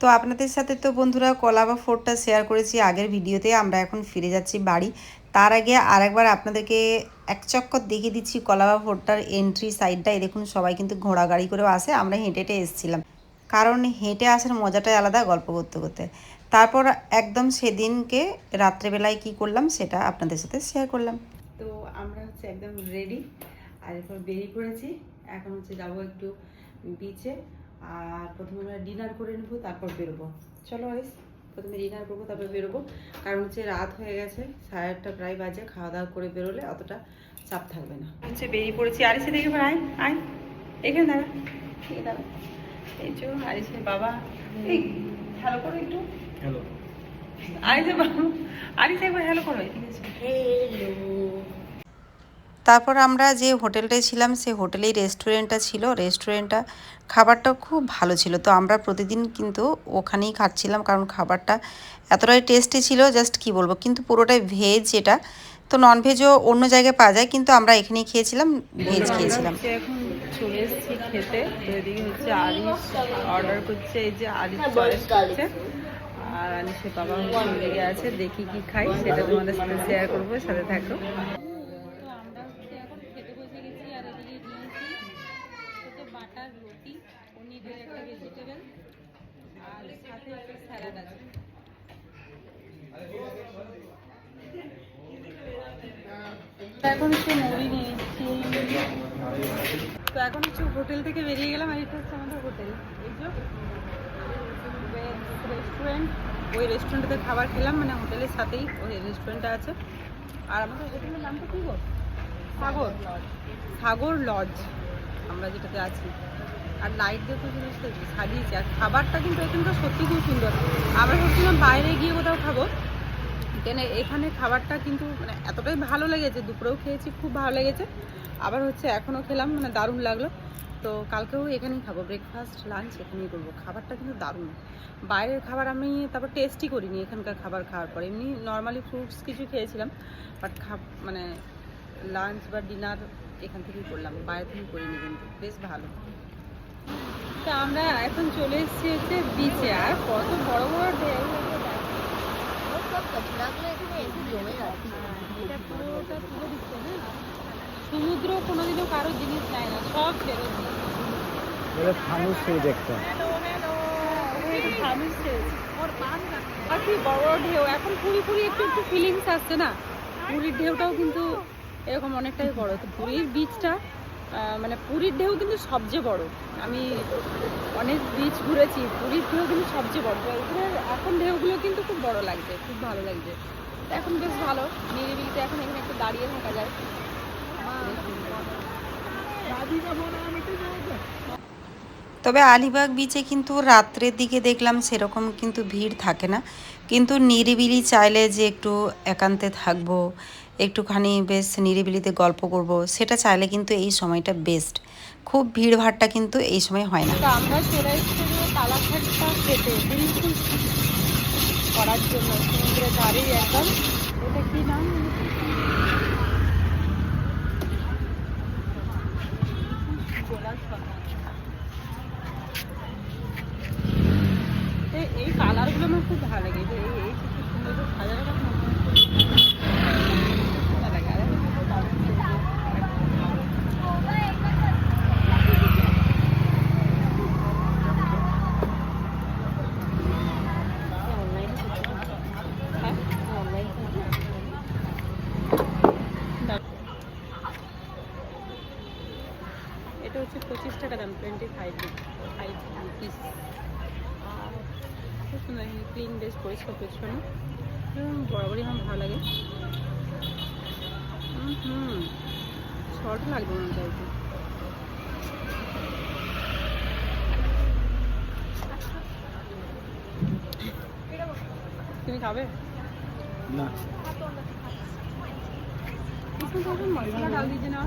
তো আপনাদের সাথে তো বন্ধুরা কলাবা ফোরটা শেয়ার করেছি, আগের ভিডিওতে আমরা এখন ফিরে যাচ্ছি বাড়ি। তার আগে আরেকবার আপনাদেরকে এক চক্কর দেখিয়ে দিচ্ছি কলাবা ফোরটার এন্ট্রি সাইডটা এই দেখুন, সবাই কিন্তু ঘোড়া গাড়ি করেও আসে, আমরা হেঁটে হেঁটে এসেছিলাম। কারণ হেঁটে আসার মজাটাই আলাদা গল্প করতে করতে। তারপর একদম সেদিনকে রাত্রেবেলায় কি করলাম সেটা আপনাদের সাথে শেয়ার করলাম। তো আমরা হচ্ছে একদম রেডি আর এরপর বেরিয়ে পড়েছি। এখন হচ্ছে যাব একটু বিচে আর প্রথমে আমরা ডিনার করে নেব তারপর বেরোবো। চলো আইস প্রথমে ডিনার করব তারপর বেরোবো। কারণ হচ্ছে রাত হয়ে গেছে সাড়ে আটটা প্রায় বাজে খাওয়া দাওয়া করে বেরোলে অতটা চাপ থাকবে না। হচ্ছে বেরিয়ে পড়েছি আরিসে দেখে এবার আয় আয়। এখানে দাঁড়া। ঠিক দাঁড়া। এই যে আরিসের বাবা। এই হ্যালো করো একটু। হ্যালো আরিসের বাবা আরিসে একবার হ্যালো করো। এদিকে এসো। তারপর আমরা যে হোটেলটায় ছিলাম সেই হোটেলেই রেস্টুরেন্টটা ছিল। রেস্টুরেন্টটা খাবারটা খুব ভালো ছিল। তো আমরা প্রতিদিন কিন্তু ওখানেই খাচ্ছিলাম কারণ খাবারটা এতটাই টেস্টি ছিল জাস্ট কি বলব? কিন্তু পুরোটাই ভেজ এটা। তো নন ভেজও অন্য জায়গায় পাওয়া যায় কিন্তু আমরা এখানেই খেয়েছিলাম ভেজ খেয়েছিলাম। এখন চলে এসেছি খেতে। এদিকে হচ্ছে আরিশ অর্ডার করছে এই যে আরিশ চয়েস করছে আর আনিসের বাবা হচ্ছে আছে দেখি কি খাই সেটা তোমাদের সাথে শেয়ার করব সাথে থাকো তো আমরা হচ্ছে এখন খেতে বসে গেছি আর এদিকে নিয়েছি হচ্ছে বাটার রুটি পনিরের একটা ভেজিটেবল আর সাথে একটা স্যালাড আছে এখন নিয়েছি তো এখন হচ্ছে হোটেল থেকে বেরিয়ে গেলাম, আর এটা হচ্ছে আমাদের হোটেল রেস্টুরেন্ট ওই রেস্টুরেন্টে খাবার খেলাম মানে হোটেলের সাথেই ওই রেস্টুরেন্টটা আছে। আর আমাদের হোটেলের নামটা কী গো? সাগর। সাগর লজ আমরা যেটাতে আছি। আর লাইট দেখো জিনিসটা সাজিয়েছে, আর খাবারটা কিন্তু এখানকার সত্যি খুব সুন্দর। আমরা ভাবছিলাম বাইরে গিয়ে কোথাও খাব। কেন এখানে খাবারটা কিন্তু মানে এতটাই ভালো লেগেছে, দুপুরেও খেয়েছি, খুব ভালো লেগেছে। আবার হচ্ছে এখনও খেলাম মানে দারুণ লাগল। তো কালকেও এখানেই খাব ব্রেকফাস্ট লাঞ্চ এখানেই করব। খাবারটা কিন্তু দারুণ। বাইরের খাবার আমি তারপর টেস্টই করিনি এখানকার খাবার খাওয়ার পর। এমনি নর্মালি ফ্রুটস কিছু খেয়েছিলাম বাট খা মানে লাঞ্চ বা ডিনার এখান থেকেই করলাম। বাইরে থেকে করিনি কিন্তু, বেশ ভালো। তো আমরা এখন চলে এসেছি হচ্ছে বিচে আর কত বড় বড় ঢেউ সমুদ্র কোনোদিনও কারও জিনিস নেয় না সব ফেরত আর কি বড় বড় ঢেউ। এখন পুরি পুরি একটু একটু ফিলিংস আসছে না? পুরীর ঢেউটাও কিন্তু এরকম অনেকটাই বড়। তো পুরীর বিচটা মানে পুরীর ঢেউ কিন্তু সবচেয়ে বড়। আমি অনেক বিচ ঘুরেছি, পুরীর ঢেউ কিন্তু সবচেয়ে বড়। এখানে ঢেউগুলো কিন্তু খুব বড় লাগছে, খুব ভালো লাগছে। এখন বেশ ভালো, নিরিবিলিতে এখন এখানে একটু দাঁড়িয়ে থাকা যায়। তবে আলিবাগ বিচে কিন্তু রাত্রের দিকে দেখলাম সেরকম কিন্তু ভিড় থাকে না। কিন্তু নিরিবিলি চাইলে যে একটু একান্তে থাকব একটুখানি বেশ নিরিবিলিতে গল্প করব, সেটা চাইলে কিন্তু এই সময়টা বেস্ট খুব ভিড় ভাড়টা কিন্তু এই সময় হয় না। আমরা করার জন্য একদম। এটা কি নাম গোলার সন্ধান। এই- এই কালারগুলো আমার খুব ভালো লাগে যে এই এই কিছু সুন্দর করে সাজানো থাকে না, আমার খুব ভালো লাগে আর এখন তো দারুণ সুন্দর। হ্যাঁ? এটা হচ্ছে পঁচিশ টাকা দাম টোয়েন্টি ফাইভ ফাইভ রুপিস খুব সুন্দর ক্লিন বেশ পরিষ্কার পরিচ্ছন্ন। বরাবরই আমার ভালো লাগে। হুম শর্ট লাগবে মনে চাইতে তুমি খাবে? না। মশলা ডাল দিয়ে না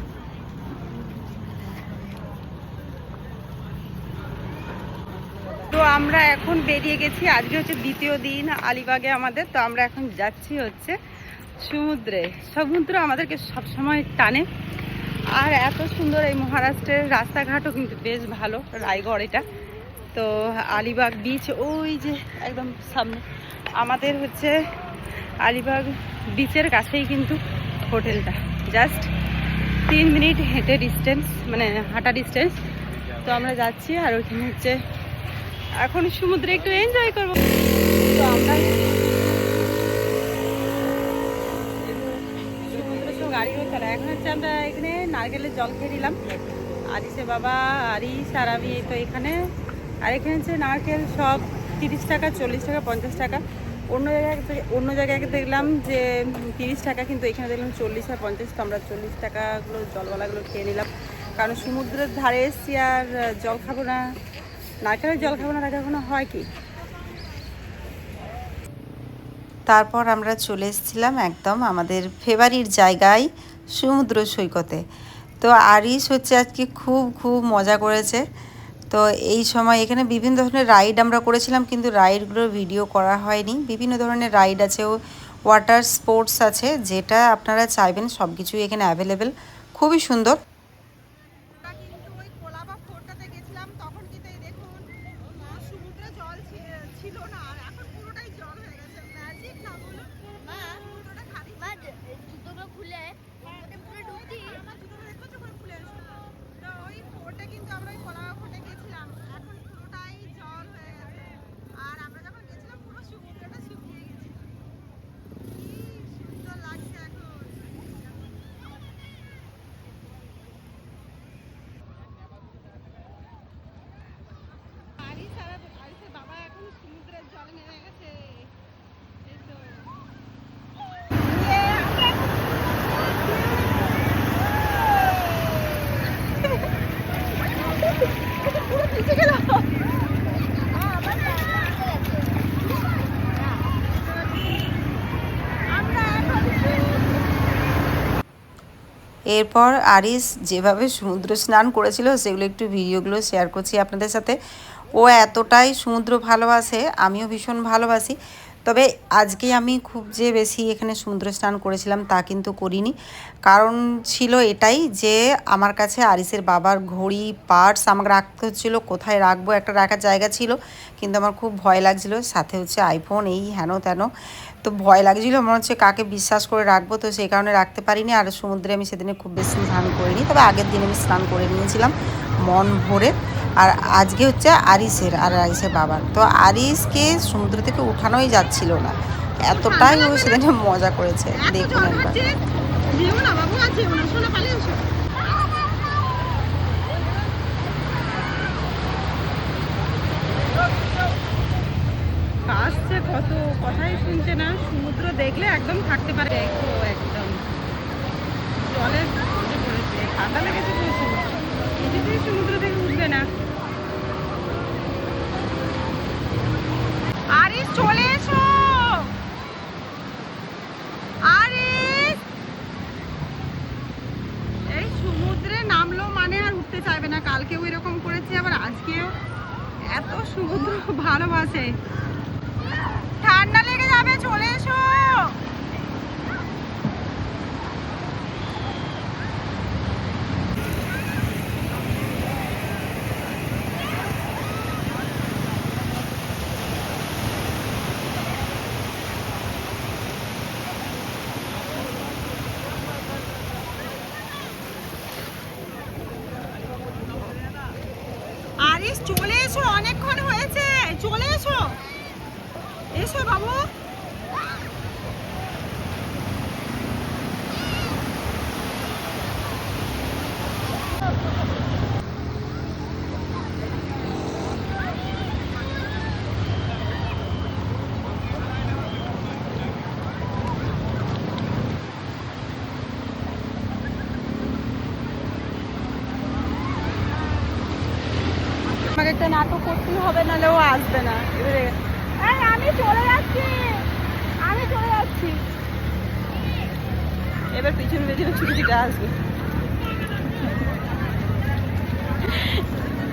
তো আমরা এখন বেরিয়ে গেছি। আজকে হচ্ছে দ্বিতীয় দিন আলিবাগে আমাদের, তো আমরা এখন যাচ্ছি হচ্ছে সমুদ্রে। সমুদ্র আমাদেরকে সবসময় টানে। আর এত সুন্দর এই মহারাষ্ট্রের রাস্তাঘাটও কিন্তু বেশ ভালো, রায়গড় এটা। তো আলিবাগ বিচ ওই যে একদম সামনে। আমাদের হচ্ছে আলিবাগ বিচের কাছেই কিন্তু হোটেলটা। জাস্ট তিন মিনিট হেঁটে ডিস্টেন্স মানে হাঁটা ডিস্টেন্স তো আমরা যাচ্ছি আর ওইখানে হচ্ছে এখন সমুদ্রে একটু এনজয় করব। তো আমরা হচ্ছে এখন হচ্ছে আমরা এখানে নারকেলের জল খেয়ে নিলাম। বাবা তো এখানে। আর এখানে হচ্ছে নারকেল সব তিরিশ টাকা, চল্লিশ টাকা, পঞ্চাশ টাকা। অন্য জায়গায় অন্য জায়গায় দেখলাম যে তিরিশ টাকা, কিন্তু এখানে দেখলাম চল্লিশ আর পঞ্চাশ। তো আমরা চল্লিশ টাকাগুলো জলওয়ালাগুলো খেয়ে নিলাম। কারণ সমুদ্রের ধারে এসছি আর জল খাব না। হয় কি? তারপর আমরা চলে এসেছিলাম একদম আমাদের ফেভারিট জায়গায় সমুদ্র সৈকতে। তো আরিস হচ্ছে আজকে খুব খুব মজা করেছে। তো এই সময় এখানে বিভিন্ন ধরনের রাইড আমরা করেছিলাম, কিন্তু রাইডগুলোর ভিডিও করা হয়নি। বিভিন্ন ধরনের রাইড আছে ও, ওয়াটার স্পোর্টস আছে, যেটা আপনারা চাইবেন সব কিছুই এখানে অ্যাভেলেবেল। খুবই সুন্দর আমরা কিন্তু ওই কোলাবা ফোর্টটাতে গেছিলাম তখন কিন্তু এই দেখুন আহ, সমুদ্রে জল ছি- ছিল না আর এখন পুরোটাই জল হয়ে গেছে ম্যাজিক না বলো মা পুরোটা খালি মা জুতোগুলো খুলে ওর মধ্যে পুরো ঢুকতি আমার জুতোটা দেখো যখন খুলে এসো তো ওই ফোর্টে কিন্তু আমরা ওই কোলাবা ফোর্টে গেছিলাম এখন পুরোটাই জল হয়ে গেছে আর আমরা যখন গেছিলাম পুরো সমুদ্রটা শুকিয়ে গেছে কি সুন্দর লাগছে এখন আরিস আর আরিসের বাবা এখন সমুদ্রের জলে নেমে গেছে এসো ইয়ে, আমরা পুরো পিছে গেল আমরা এখন এরপর আরিস যেভাবে সমুদ্র স্নান করেছিল, সেগুলো একটু ভিডিওগুলো শেয়ার করছি আপনাদের সাথে। ও এতটাই সমুদ্র ভালোবাসে, আমিও ভীষণ ভালোবাসি। তবে আজকে আমি খুব যে বেশি এখানে সমুদ্র স্নান করেছিলাম তা কিন্তু করিনি। কারণ ছিল এটাই যে আমার কাছে আরিসের বাবার ঘড়ি পার্টস আমাকে রাখতে হচ্ছিল, কোথায় রাখব, একটা রাখার জায়গা ছিল, কিন্তু আমার খুব ভয় লাগছিল। সাথে হচ্ছে আইফোন এই হেন তেন। তো ভয় লাগছিল, মনে হচ্ছে কাকে বিশ্বাস করে রাখব, তো সেই কারণে রাখতে পারিনি। আর সমুদ্রে আমি সেদিনে খুব বেশি স্নান করিনি, তবে আগের দিন আমি স্নান করে নিয়েছিলাম। মন ভরে। আর আজকে হচ্ছে আরিসের, আর আরিসের বাবার। তো আরিসকে সমুদ্র থেকে উঠানোই যাচ্ছিল না। এতটাই ও সেদিনে মজা করেছে। দেখুন একবার। কত কথাই শুনছে না। সমুদ্র দেখলে একদম থাকতে পারে। একদম। ঠান্ডা লেগেছে কিছুতেই সমুদ্র থেকে উঠবে না আরে চলে এসো আরিস এই সমুদ্রে নামলো মানে আর উঠতে চাইবে না কালকেও এরকম করেছে আবার আজকেও এত সমুদ্র ভালোবাসে ঠান্ডা লেগে যাবে চলে এসো আরিস চলে এসো অনেকক্ষণ হয়েছে। চলে এসো। এসো বাবু আমাকে একটা নাটক করতেই হবে, নাহলে ও আসবে না। এবারে আমি চলে যাচ্ছি। আমি চলে যাচ্ছি। এবার পিছনে পিছনে ছুটি ছুটে আসবে।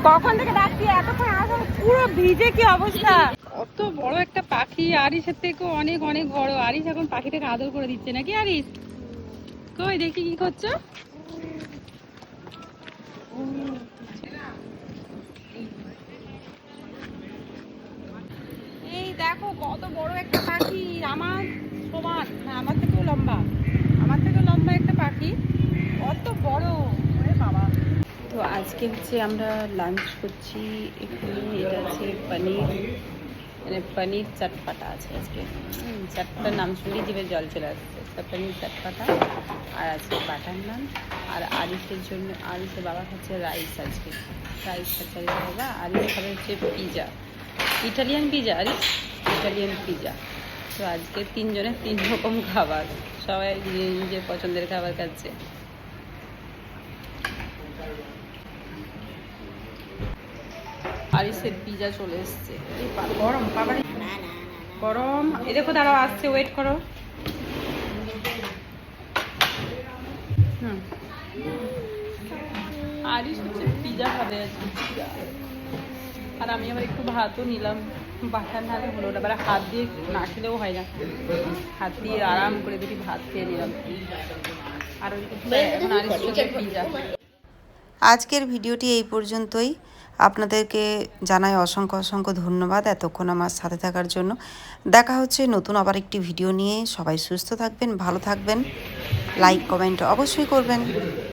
কখন থেকে ডাকছি? এতক্ষণ আসো পুরো ভিজে কি অবস্থা? কত বড় একটা পাখি। আরিসের থেকেও অনেক অনেক বড়। আরিস এখন পাখিটাকে আদর করে দিচ্ছে। নাকি, আরিস? কই, দেখি কি করছ? দেখো, কত বড় একটা পাখি। আমার সমান আমার থেকেও লম্বা। আমার থেকে লম্বা একটা পাখি। কত বড়। বাবা। তো আজকে হচ্ছে আমরা লাঞ্চ করছি এখানে, এটা আছে পনির। মানে পনির চটপাটা আছে আজকে। চটপাটার নাম শুনলেই জিভে জল চলে আসছে। পনির চটপাটা আর আজকে বাটার নান। আর আরিসের জন্য আরিসের বাবা খাচ্ছে রাইস আজকে। রাইস খাচ্ছে বাবা। আরিস খাবে হচ্ছে pizza Italian pizza Aris Italian pizza. তো আজকে তিনজনের তিন রকম খাবার। সবাই নিজের নিজের পছন্দের খাবার খাচ্ছে। আরিসের পিজা চলে এসছে। গরম, বাবারে। গরম। এ দেখো, দাঁড়াও, আসছে ওয়েট করো। হুম। আরিস হচ্ছে পিজা খাবে আজকে। আর আমি আবার একটু ভাতও নিলাম। বাটার নালে হলো না এবার হাত দিয়ে না খেলেও হয় না। হাত দিয়ে আরাম করে দুটি ভাত খেয়ে নিলাম। আর এখন আরিস পিজা। আজকের ভিডিওটি এই পর্যন্তই। আপনাদেরকে জানাই অসংখ্য অসংখ্য ধন্যবাদ এতক্ষণ আমার সাথে থাকার জন্য। দেখা হচ্ছে নতুন আবার একটি ভিডিও নিয়ে। সবাই সুস্থ থাকবেন ভালো থাকবেন। লাইক কমেন্ট অবশ্যই করবেন।